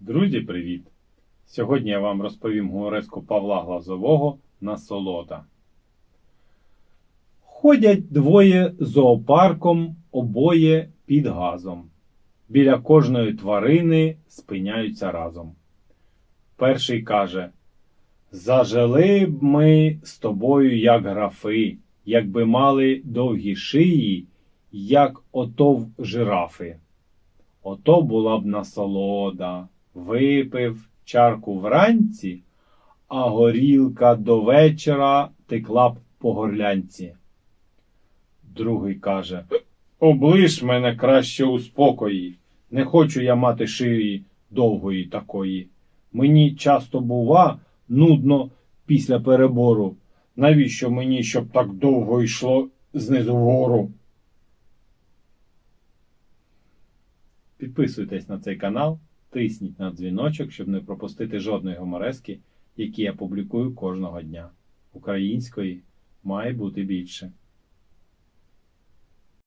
Друзі, привіт! Сьогодні я вам розповім гумореску Павла Глазового Насолода. Ходять двоє зоопарком, обоє під газом. Біля кожної тварини спиняються разом. Перший каже: Зажили б ми з тобою, як графи, якби мали довгі шиї, як ото в жирафи. Ото була б насолода, випив чарку вранці, а горілка до вечора текла б по горлянці. Другий каже Облиш мене краще у спокої. Не хочу я мати шиї довгої такої. Мені часто бува нудно після перебору. Навіщо мені, щоб так довго йшло знизу вгору? Підписуйтесь на цей канал, тисніть на дзвіночок, щоб не пропустити жодної гуморески, які я публікую кожного дня. Української має бути більше.